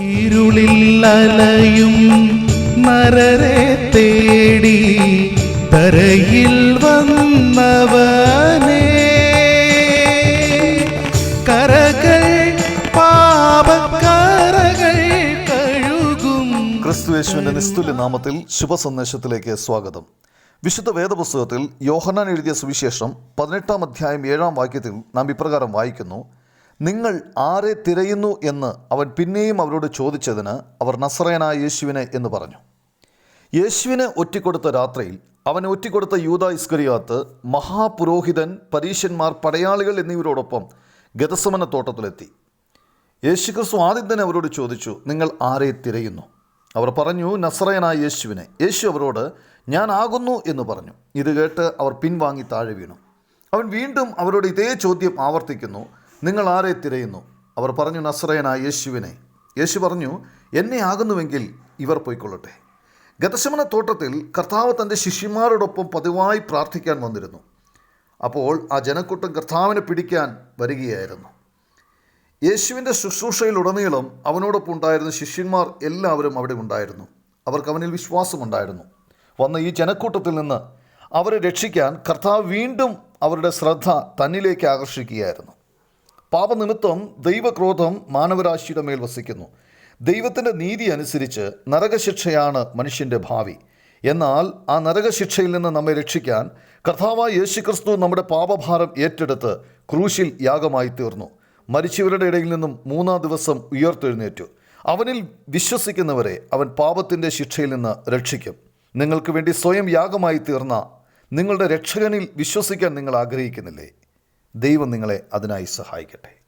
ഇരുളിൽ അലയും നരരെ തേടി തരയിൽ വന്നവനേ. കരകൾ പാപക്കരകൾ കഴുകും. ക്രിസ്തുയേശുവിന്റെ നിസ്തുല്യ നാമത്തിൽ ശുഭസന്ദേശത്തിലേക്ക് സ്വാഗതം. വിശുദ്ധ വേദപുസ്തകത്തിൽ യോഹന്നാൻ എഴുതിയ സുവിശേഷം പതിനെട്ടാം അധ്യായം ഏഴാം വാക്യത്തിൽ നാം ഇപ്രകാരം വായിക്കുന്നു. നിങ്ങൾ ആരെ തിരയുന്നു എന്ന് അവൻ പിന്നെയും അവരോട് ചോദിച്ചതിന് അവർ നസ്രയനായ യേശുവിനെ എന്ന് പറഞ്ഞു. യേശുവിനെ ഒറ്റിക്കൊടുത്ത രാത്രിയിൽ അവനെ ഒറ്റിക്കൊടുത്ത യൂത ഇസ്കരിയാത്ത് മഹാപുരോഹിതൻ പരീശന്മാർ പടയാളികൾ എന്നിവരോടൊപ്പം ഗതസമന തോട്ടത്തിലെത്തി. യേശുക്രിസ്തു ആദ്യം തന്നെ അവരോട് ചോദിച്ചു നിങ്ങൾ ആരെ തിരയുന്നു? അവർ പറഞ്ഞു നസ്രയനായ യേശുവിനെ. യേശു അവരോട് ഞാൻ ആകുന്നു എന്ന് പറഞ്ഞു. ഇത് കേട്ട് അവർ പിൻവാങ്ങി താഴെ വീണു. അവൻ വീണ്ടും അവരോട് ഇതേ ചോദ്യം ആവർത്തിക്കുന്നു. നിങ്ങൾ ആരെ തിരയുന്നു? അവർ പറഞ്ഞു നസ്രയനായ യേശുവിനെ. യേശു പറഞ്ഞു എന്നെ ആകുന്നുവെങ്കിൽ ഇവർ പോയിക്കൊള്ളട്ടെ. ഗതശമന തോട്ടത്തിൽ കർത്താവ് തന്റെ ശിഷ്യന്മാരോടൊപ്പം പതിവായി പ്രാർത്ഥിക്കാൻ വന്നിരുന്നു. അപ്പോൾ ആ ജനക്കൂട്ടം കർത്താവിനെ പിടിക്കാൻ വരികയായിരുന്നു. യേശുവിന്റെ ശുശ്രൂഷയിലുടനീളം അവനോടൊപ്പം ഉണ്ടായിരുന്ന ശിഷ്യന്മാർ എല്ലാവരും അവിടെ ഉണ്ടായിരുന്നു. അവർക്ക് അവനിൽ വിശ്വാസമുണ്ടായിരുന്നു. വന്ന ഈ ജനക്കൂട്ടത്തിൽ നിന്ന് അവരെ രക്ഷിക്കാൻ കർത്താവ് വീണ്ടും അവരുടെ ശ്രദ്ധ തന്നിലേക്ക് ആകർഷിക്കുകയായിരുന്നു. പാപനിമിത്തം ദൈവക്രോധം മാനവരാശിയുടെ മേൽ വസിക്കുന്നു. ദൈവത്തിന്റെ നീതി അനുസരിച്ച് നരകശിക്ഷയാണ് മനുഷ്യന്റെ ഭാവി. എന്നാൽ ആ നരകശിക്ഷയിൽ നിന്ന് നമ്മെ രക്ഷിക്കാൻ കർത്താവായ യേശുക്രിസ്തു നമ്മുടെ പാപഭാരം ഏറ്റെടുത്ത് ക്രൂശിൽ യാഗമായി തീർന്നു. മരിച്ചവരുടെ ഇടയിൽ നിന്നും മൂന്നാം ദിവസം ഉയർത്തെഴുന്നേറ്റു. അവനിൽ വിശ്വസിക്കുന്നവരെ അവൻ പാപത്തിന്റെ ശിക്ഷയിൽ നിന്ന് രക്ഷിക്കും. നിങ്ങൾക്ക് വേണ്ടി സ്വയം യാഗമായി തീർന്ന നിങ്ങളുടെ രക്ഷകനിൽ വിശ്വസിക്കാൻ നിങ്ങൾ ആഗ്രഹിക്കുന്നില്ലേ? ദൈവം നിങ്ങളെ അതിനായി സഹായിക്കട്ടെ.